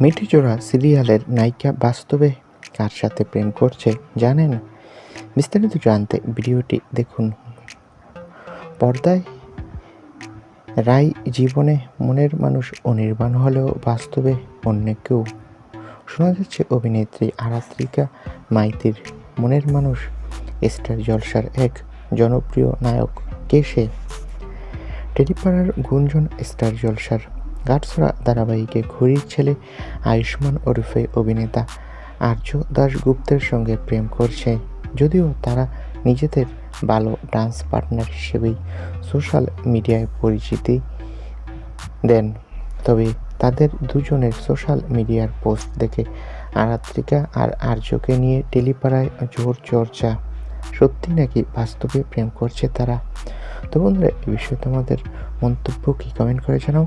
মিঠিজোড়া সিরিয়ালের নায়িকা বাস্তবে কার সাথে প্রেম করছে জানেন? বিস্তারিত জানতে ভিডিওটি দেখুন। পর্দায় রাই জীবনে মনের মানুষ অনির্বাণ হলেও বাস্তবে অন্য কেউ। শোনা যাচ্ছে অভিনেত্রী আরাত্রিকা মাইতির মনের মানুষ স্টার জলসার এক জনপ্রিয় নায়ক কে সে? গুঞ্জন স্টার জলসার গাটছড়া ধারাবাহিকে ঘুড়ির ছেলে আয়ুষ্মান ওরফে অভিনেতা আর্য দাশগুপ্তের সঙ্গে প্রেম করছে। যদিও তারা নিজেদের ভালো ডান্স পার্টনার হিসেবেই সোশ্যাল মিডিয়ায় পরিচিতি দেন। তবে তাদের দুজনের সোশ্যাল মিডিয়ার পোস্ট দেখে আরাত্রিকা আর আর্যকে নিয়ে টেলিপাড়ায় জোর চর্চা। সত্যি নাকি বাস্তবে প্রেম করছে তারা? তো বন্ধুরা এই বিষয়ে তোমাদের মন্তব্য কি? কমেন্ট করে জানাও।